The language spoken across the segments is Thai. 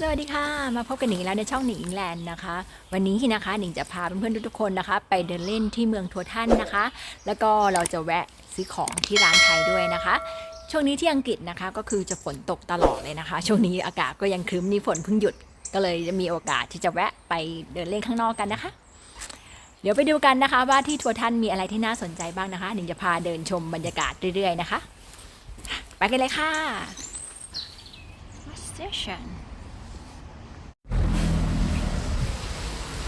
สวัสดีค่ะ มาพบกันหนิงแล้วในช่องหนิงอิงแลนด์นะคะ วันนี้นะคะหนิงจะพาเพื่อนๆทุกๆคนนะคะ ไปเดินเล่นที่เมืองทัวท่านนะคะ แล้วก็เราจะแวะซื้อของที่ร้านไทยด้วยนะคะ ช่วงนี้ที่อังกฤษนะคะก็คือจะฝนตกตลอดเลยนะคะ ช่วงนี้อากาศก็ยังครึ้มนี่ฝนเพิ่งหยุดก็เลยจะมีโอกาสที่จะแวะไปเดินเล่นข้างนอกกันนะคะ เดี๋ยวไปดูกันนะคะ ว่าที่ทัวท่านมีอะไรที่น่าสนใจบ้างนะคะหนิงจะพาเดินชมบรรยากาศเรื่อยๆนะคะ ไปกันเลยค่ะ Station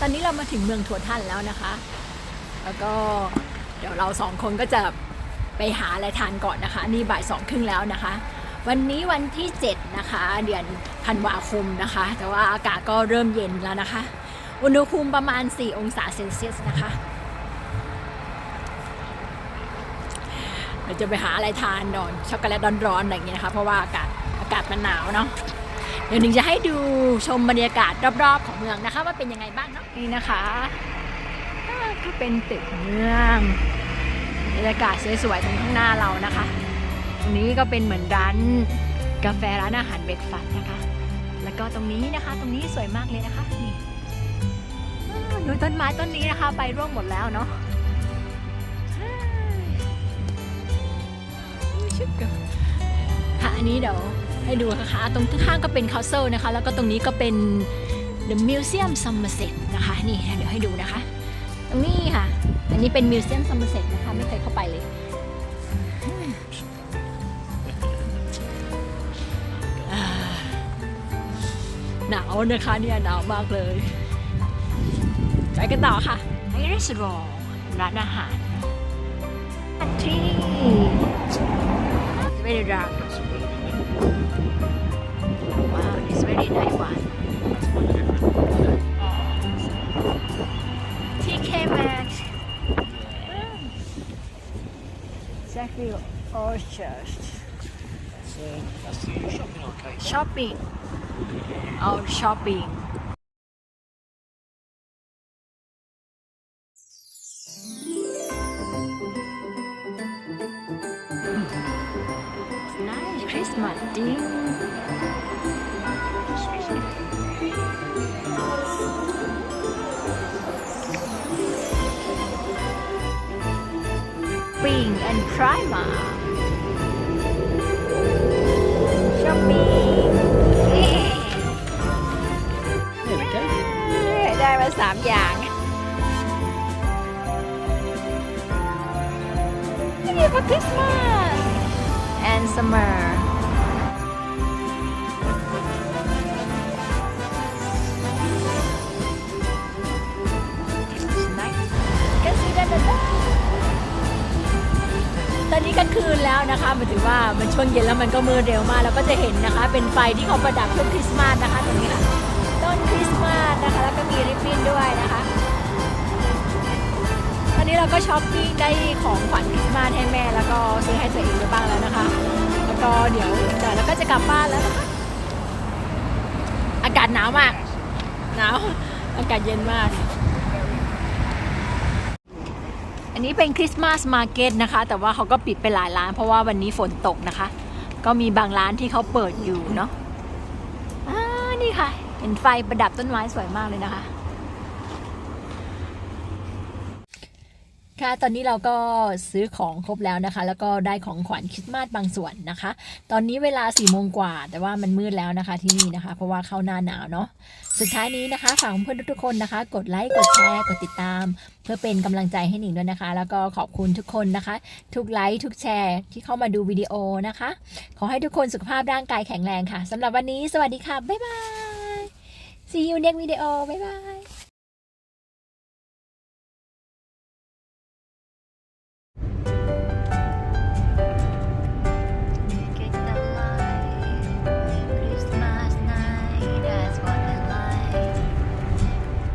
ตอนนี้เรามาถึงเมืองทัวท่านแล้วนะคะ แล้วก็เดี๋ยวเราสองคนก็จะไปหาอะไรทานก่อนนะคะ นี่บ่ายสองครึ่งแล้วนะคะ วันนี้วันที่ 7 นะคะ เดือนธันวาคมนะคะ แต่ว่าอากาศก็เริ่มเย็นแล้วนะคะ อุณหภูมิประมาณ 4 องศาเซลเซียสนะคะเราจะไปหาอะไรทานนอนช็อกโกแลตร้อนๆอะไรอย่างเงี้ยนะคะ เพราะว่าอากาศอากาศมันหนาวเนาะ เดี๋ยวหนึ่งจะให้ดูชมบรรยากาศรอบๆของเมืองนะคะ ว่าเป็นยังไงบ้างเนาะนี่นะคะอ่าก็เป็นตึกเมืองบรรยากาศสวยๆตรงข้างหน้าเรานะคะ ตรงนี้ก็เป็นเหมือนร้านกาแฟร้านอาหารเบรกฟาสต์นะคะ แล้วก็ตรงนี้นะคะ ตรงนี้สวยมากเลยนะคะนี่ดูต้นไม้ต้นนี้นะคะใบร่วงหมดแล้วเนาะอ่าชึบกันค่ะอันนี้เดี๋ยว ให้ดูนะคะตรงข้างก็เป็น Castle นะคะ แล้วก็ตรงนี้ก็เป็น The Museum Somerset นะคะนี่เดี๋ยวให้ดูนะคะ ตรงนี้ค่ะ อันนี้เป็น Museum Somerset นะคะไม่เคยเข้าไปเลยหนาวนะคะเนี่ยหนาวมากเลยไปกันต่อค่ะไอริสโรร้านอาหารที่ It's very dark Wow, Exactly Orchard. That's the shopping arcade. Shopping. Oh, shopping. Nice Christmas ding. Spring and Primer. Shopping. ได้มาสามอย่าง นี่ for Christmas and summer คืนแล้วนะคะหมายถึงว่ามันช่วงเย็นแล้วมันก็มืดเร็วมากแล้วก็จะเห็นนะคะ เป็นไฟที่เขาประดับช่วงคริสต์มาสนะคะตรงนี้ค่ะต้นคริสต์มาสนะคะ แล้วก็มีริบบิ้นด้วยนะคะตอนนี้เราก็ช้อปปิ้งได้ของขวัญคริสต์มาสให้แม่ แล้วก็ซื้อให้ตัวเองไปบ้างแล้วนะคะ แล้วก็เดี๋ยวเดี๋ยวเราก็จะกลับบ้านแล้วนะคะอากาศหนาวมากหนาวอากาศเย็นมาก อันนี้เป็นคริสต์มาสมาร์เก็ตนะคะ แต่ว่าเขาก็ปิดไปหลายร้าน เพราะว่าวันนี้ฝนตกนะคะ ก็มีบางร้านที่เขาเปิดอยู่เนาะอ่านี่ค่ะ เห็นไฟประดับต้นไม้สวยมากเลยนะคะ ค่ะ ตอนนี้เราก็ซื้อของครบแล้วนะคะ แล้วก็ได้ของขวัญคริสต์มาสบางส่วนนะคะ ตอนนี้เวลา4ี่โมงกว่า แต่ว่ามันมืดแล้วนะคะที่นี่นะคะ เพราะว่าเข้าหน้าหนาวเนาะ สุดท้ายนี้นะคะฝากเพื่อนทุกๆคนนะคะ กดไลค์ กดแชร์ กดติดตาม เพื่อเป็นกำลังใจให้หนิงด้วยนะคะ แล้วก็ขอบคุณทุกคนนะคะ ทุกไลค์ ทุกแชร์ ที่เข้ามาดูวิดีโอนะคะ ขอให้ทุกคนสุขภาพร่างกายแข็งแรงค่ะสำหรับวันนี้ สวัสดีค่ะ บ๊ายบาย see you next video บ๊ายบาย